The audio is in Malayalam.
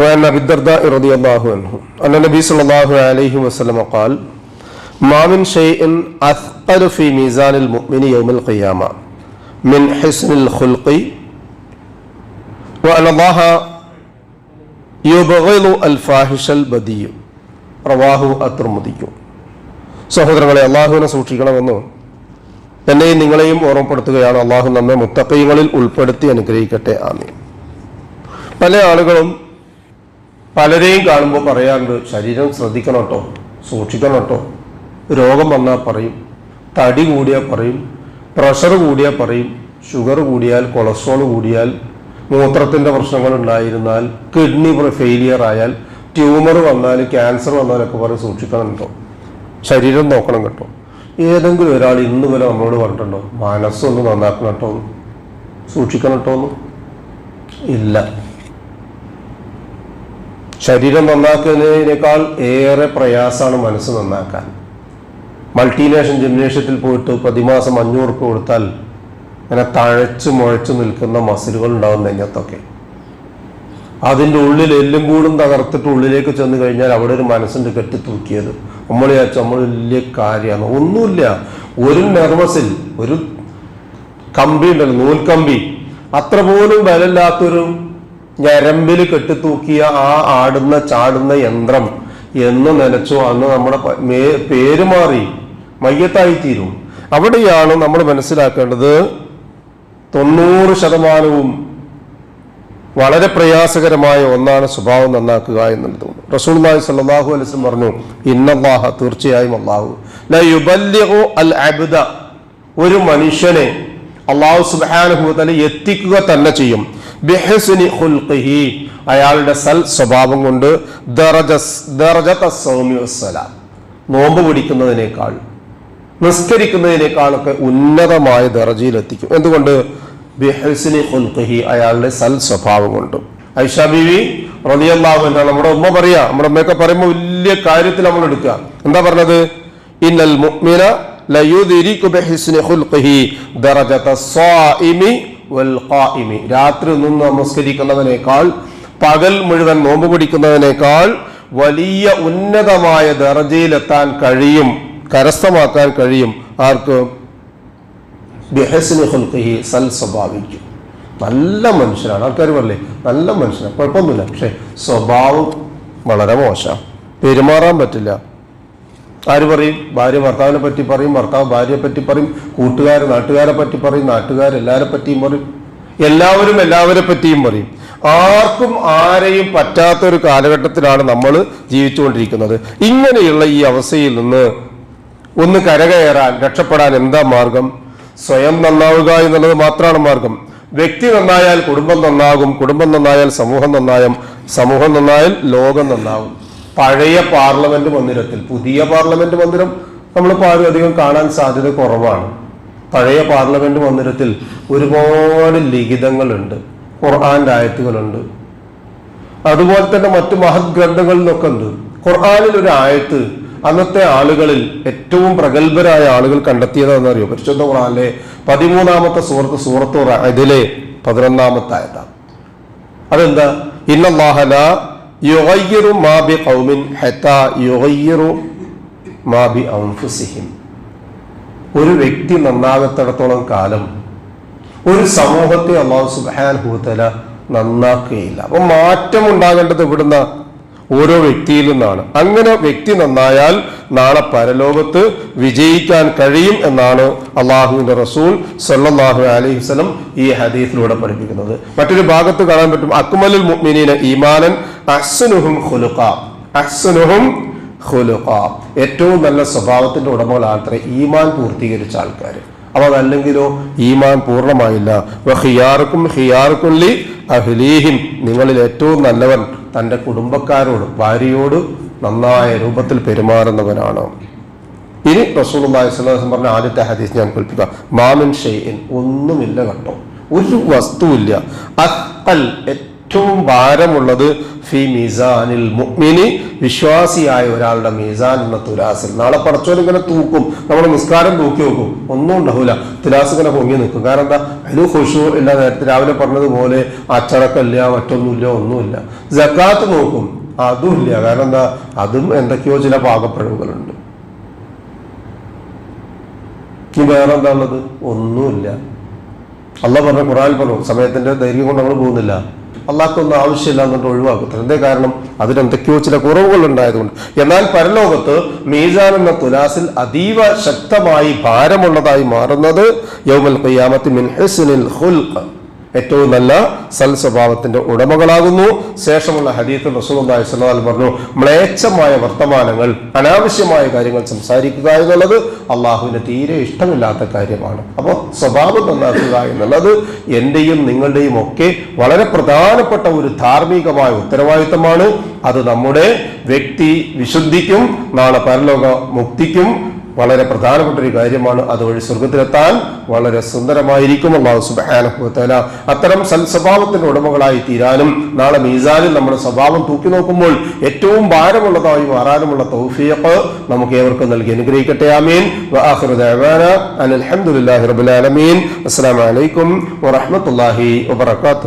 وعن ابي الدرداء رضي الله عنه ان النبي صلى الله عليه وسلم قال ما من شيء اثقل في ميزان المؤمن يوم القيامه من حسن الخلق وان الله يبغض الفاحش البذيء റവാഹു അത്രുമുദിക്കു സഹോദരങ്ങളെ അള്ളാഹുവിനെ സൂക്ഷിക്കണമെന്ന് എന്നെയും നിങ്ങളെയും ഓർമ്മപ്പെടുത്തുകയാണ് അള്ളാഹു നമ്മെ മുത്തക്കൈകളിൽ ഉൾപ്പെടുത്തി അനുഗ്രഹിക്കട്ടെ ആമീൻ പല ആളുകളും പലരെയും കാണുമ്പോൾ പറയാറുണ്ട് ശരീരം ശ്രദ്ധിക്കണം കേട്ടോ സൂക്ഷിക്കണം കേട്ടോ രോഗം വന്നാൽ പറയും. തടി കൂടിയാൽ പറയും. പ്രഷർ കൂടിയാൽ പറയും. ഷുഗർ കൂടിയാൽ കൊളസ്ട്രോൾ കൂടിയാൽ മൂത്രത്തിന്റെ പ്രശ്നങ്ങൾ ഉണ്ടായിരുന്നാൽ കിഡ്നി ഫെയിലിയർ ആയാൽ ട്യൂമർ വന്നാൽ ക്യാൻസർ വന്നാലൊക്കെ പറയും സൂക്ഷിക്കണം കേട്ടോ ശരീരം നോക്കണം കേട്ടോ. ഏതെങ്കിലും ഒരാൾ ഇന്ന് വരെ നമ്മളോട് പറഞ്ഞിട്ടുണ്ടോ മനസ്സൊന്ന് നന്നാക്കണം കേട്ടോ സൂക്ഷിക്കണം കേട്ടോ ഇല്ല. ശരീരം നന്നാക്കുന്നതിനേക്കാൾ ഏറെ പ്രയാസമാണ് മനസ്സ് നന്നാക്കാൻ. മൾട്ടിനേഷൻ ജിംനേഷ്യത്തിൽ പോയിട്ട് പ്രതിമാസം അഞ്ഞൂറ് റുപ്യ കൊടുത്താൽ ഇങ്ങനെ തഴച്ച് മുഴച്ച് നിൽക്കുന്ന മസിലുകൾ ഉണ്ടാവും നെഞ്ഞത്തൊക്കെ. അതിന്റെ ഉള്ളിൽ എല്ലും കൂടും തകർത്തിട്ട് ഉള്ളിലേക്ക് ചെന്ന് കഴിഞ്ഞാൽ അവിടെ ഒരു മനസ്സിന്റെ കെട്ടി തൂക്കിയത് നമ്മൾ വിചാരിച്ചു നമ്മൾ വലിയ കാര്യമാണ്. ഒന്നുമില്ല. ഒരു നെർവസിൽ ഒരു കമ്പി ഉണ്ടല്ലോ നൂൽക്കമ്പി. അത്ര പോലും ബലമില്ലാത്തൊരു ഞരമ്പിൽ കെട്ടിത്തൂക്കിയ ആ ആടുന്ന ചാടുന്ന യന്ത്രം എന്ന് നനച്ചു അന്ന് നമ്മുടെ പേര് മാറി. മയ്യത്തായി തീരും. അവിടെയാണ് നമ്മൾ മനസ്സിലാക്കേണ്ടത് തൊണ്ണൂറ് ശതമാനവും വളരെ പ്രയാസകരമായ ഒന്നാണ് സ്വഭാവം നന്നാക്കുക എന്നുള്ളത്. റസൂൽ നായി അലൈഹി വസല്ലം പറഞ്ഞു ഇന്നല്ലാഹ തീർച്ചയായും അള്ളാഹു ഒരു മനുഷ്യനെ അള്ളാഹു തആല എത്തിക്കുക തന്നെ ചെയ്യും. ബിഹസ്നി ഖുൽഖിഹി. അയാളുടെ സൽ സ്വഭാവം കൊണ്ട് ദറജസ് ദറജത സൗമി വസ്സലാം. നോമ്പ് പിടിക്കുന്നതിനേക്കാൾ നിസ്കരിക്കുന്നതിനേക്കാളൊക്കെ ഉന്നതമായ ദർജയിൽ എത്തിക്കും എന്തുകൊണ്ട്? ബിഹസ്നി ഖുൽഖിഹി അയാളുടെ സൽ സ്വഭാവം കൊണ്ട്. ഐഷ ബിവി റളിയല്ലാഹു അൻഹ നമ്മുടെ ഉമ്മ പറയാ നമ്മുടെ ഉമ്മയൊക്കെ പറയുമ്പോൾ വലിയ കാര്യത്തിൽ നമ്മൾ എടുക്കുക. എന്താ പറഞ്ഞത്? ഇന്നൽ മുഅ്മിന ലയുദിരിക്കു ബിഹസ്നി ഖുൽഖിഹി ദറജത സ്വാഇമി വൽ ഖായിമി രാത്രി നിന്ന് നമസ്കരിക്കുന്നതിനേക്കാൾ പകൽ മുഴുവൻ നോമ്പ് പിടിക്കുന്നതിനേക്കാൾ വലിയ ഉന്നതമായ ദർജയിലെത്താൻ കഴിയും കരസ്ഥമാക്കാൻ കഴിയും. ആർക്ക്? സൽ സ്വഭാവിക്കും നല്ല മനുഷ്യനാണ്. ആൾക്കാർ പറയല്ലേ നല്ല മനുഷ്യനാണ് കുഴപ്പമൊന്നുമില്ല. പക്ഷെ സ്വഭാവം വളരെ മോശം പെരുമാറാൻ പറ്റില്ല. ആര് പറയും? ഭാര്യ ഭർത്താവിനെ പറ്റി പറയും ഭർത്താവ് ഭാര്യയെ പറ്റി പറയും കൂട്ടുകാർ നാട്ടുകാരെ പറ്റി പറയും നാട്ടുകാർ എല്ലാവരെ പറ്റിയും പറയും. എല്ലാവരും എല്ലാവരെ പറ്റിയും പറയും. ആർക്കും ആരെയും പറ്റാത്ത ഒരു കാലഘട്ടത്തിലാണ് നമ്മൾ ജീവിച്ചുകൊണ്ടിരിക്കുന്നത്. ഇങ്ങനെയുള്ള ഈ അവസ്ഥയിൽ നിന്ന് ഒന്ന് കരകയറാൻ രക്ഷപ്പെടാൻ എന്താ മാർഗം? സ്വയം നന്നാവുക എന്നുള്ളത് മാത്രമാണ് മാർഗം. വ്യക്തി നന്നായാൽ കുടുംബം നന്നാകും കുടുംബം നന്നായാൽ സമൂഹം നന്നായും സമൂഹം നന്നായാൽ ലോകം നന്നാവും. പഴയ പാർലമെന്റ് മന്ദിരത്തിൽ പുതിയ പാർലമെന്റ് മന്ദിരം നമ്മൾ ആരും അധികം കാണാൻ സാധ്യത കുറവാണ്. പഴയ പാർലമെന്റ് മന്ദിരത്തിൽ ഒരുപാട് ലിഖിതങ്ങളുണ്ട് ഖുർആാന്റെ ആയത്തുകളുണ്ട്. അതുപോലെ തന്നെ മറ്റു മഹത് ഗ്രന്ഥങ്ങളിലൊക്കെ ഉണ്ട്. ഖുർആാനിൽ ഒരു ആയത്ത് അന്നത്തെ ആളുകളിൽ ഏറ്റവും പ്രഗത്ഭരായ ആളുകൾ കണ്ടെത്തിയതാണെന്ന് അറിയോ? പരിശുദ്ധ ഖുർആാനിലെ പതിമൂന്നാമത്തെ സുഹൃത്ത് സൂറത്ത് ഇതിലെ പതിനൊന്നാമത്തെ ആയത്താണ്. അതെന്താ? ഇന്നല്ലാഹല ഒരു വ്യക്തി നന്നാകത്തിടത്തോളം കാലം ഒരു സമൂഹത്തെ അള്ളാഹു സുബാൻ ഹൂത്തല നന്നാക്കുകയില്ല. അപ്പൊ മാറ്റം ഉണ്ടാകേണ്ടത് ഇവിടുന്ന ഓരോ വ്യക്തിയിൽ നിന്നാണ്. അങ്ങനെ വ്യക്തി നന്നായാൽ നാളെ പരലോകത്ത് വിജയിക്കാൻ കഴിയും എന്നാണ് അള്ളാഹുവിന്റെ റസൂൽ സല്ലാഹു അലൈഹി സ്വലം ഈ ഹദീസിലൂടെ പഠിപ്പിക്കുന്നത്. മറ്റൊരു ഭാഗത്ത് കാണാൻ പറ്റും അക്മലുൽ മുഅ്മിനീന ഈമാനൻ അഹ്സനുഹും ഖുലുഖ. അഹ്സനുഹും ഖുലുഖ. ഏറ്റവും നല്ല സ്വഭാവത്തിന്റെ ഉടമകളാത്രേ ഈമാൻ പൂർത്തീകരിച്ച ആൾക്കാർ അപ്പൊ അതല്ലെങ്കിലോ ഈമാൻ പൂർണമായില്ല. ഹിയാർക്കും ഹിയാർക്കുള്ളി അഹ്ലീഹിം. നിങ്ങളിൽ ഏറ്റവും നല്ലവൻ തന്റെ കുടുംബക്കാരോട് ഭാര്യയോട് നന്നായ രൂപത്തിൽ പെരുമാറുന്നവനാണ്. ഇനി വസല്ലം പറഞ്ഞ ആദ്യത്തെ ഹദീസ് ഞാൻ കൽപ്പിക്കുക മാമിൻ ഷെയ്ൻ ഒന്നുമില്ല കേട്ടോ. ഒരു വസ്തുവില്ല. അക്കൽ ഏറ്റവും ഭാരമുള്ളത് ഫി മീസാനിൽ മുഅ്മിനി വിശ്വാസിയായ ഒരാളുടെ മീസാൻ എന്ന തുലാസിൽ. നാളെ പറച്ചോലിങ്ങനെ തൂക്കും. നമ്മൾ നിസ്കാരം തൂക്കി നോക്കും ഒന്നും ഉണ്ടാവില്ല തുലാസ് ഇങ്ങനെ പൊങ്ങി നിൽക്കും. കാരണം എന്താ? അതിന് ഖുഷു ഇല്ല. നേരത്തെ രാവിലെ പറഞ്ഞതുപോലെ അച്ചടക്കമില്ല മറ്റൊന്നുമില്ല ഒന്നുമില്ല. ജക്കാത്ത് നോക്കും. അതുമില്ല കാരണം എന്താ? അതും എന്തൊക്കെയോ ചില പാകപ്പിഴവുകളുണ്ട്. ഇനി വേറെ എന്താ ഉള്ളത്? ഒന്നുമില്ല. അല്ല പറഞ്ഞ ഖുറാൻ പറഞ്ഞു സമയത്തിന്റെ ദൈർഘ്യം കൊണ്ട് നമ്മൾ പോകുന്നില്ല. അള്ളാഹ്ക്കൊന്നും ആവശ്യമില്ല എന്നിട്ട് ഒഴിവാക്കത്തില്ല എന്തേ കാരണം അതിനെന്തൊക്കെയോ ചില കുറവുകൾ ഉണ്ടായതുകൊണ്ട് എന്നാൽ പരലോകത്ത് മീസാൻ എന്ന തുലാസിൽ അതീവ ശക്തമായി ഭാരമുള്ളതായി മാറുന്നത് യൗമൽ ഖിയാമത്തി മിൻ ഹുസ്നിൽ ഏറ്റവും നല്ല സൽ സ്വഭാവത്തിന്റെ ഉടമകളാകുന്നു. ശേഷമുള്ള ഹരീത്ത് റസൂലുള്ളാഹി സ്വലാൽ പറഞ്ഞു മ്ലേച്ഛമായ വർത്തമാനങ്ങൾ അനാവശ്യമായ കാര്യങ്ങൾ സംസാരിക്കുക എന്നുള്ളത് അള്ളാഹുവിന് തീരെ ഇഷ്ടമില്ലാത്ത കാര്യമാണ്. അപ്പോൾ സ്വഭാവം നന്നാക്കുക എന്നുള്ളത് എന്റെയും നിങ്ങളുടെയും ഒക്കെ വളരെ പ്രധാനപ്പെട്ട ഒരു ധാർമ്മികമായ ഉത്തരവാദിത്തമാണ്. അത് നമ്മുടെ വ്യക്തി വിശുദ്ധിക്കും നാളെ പരലോക മുക്തിക്കും വളരെ പ്രധാനപ്പെട്ട ഒരു കാര്യമാണ്. അതുവഴി സ്വർഗത്തിലെത്താൻ വളരെ സുന്ദരമായിരിക്കും അള്ളാഹു സുബാനഹുത്തല അത്തരം സൽസ്വഭാവത്തിന്റെ ഉടമകളായി തീരാനും നാളെ മീസാനിൽ നമ്മുടെ സ്വഭാവം തൂക്കി നോക്കുമ്പോൾ ഏറ്റവും ഭാരമുള്ളതായി മാറാനുമുള്ള തൗഫീഖ് നമുക്ക് ഏവർക്കും നൽകി അനുഗ്രഹിക്കട്ടെ. ആമീൻ. വആഖിറു ദഅവാന അസ്സാം വലൈക്കും റബ്ബിൽ ആലമീൻ.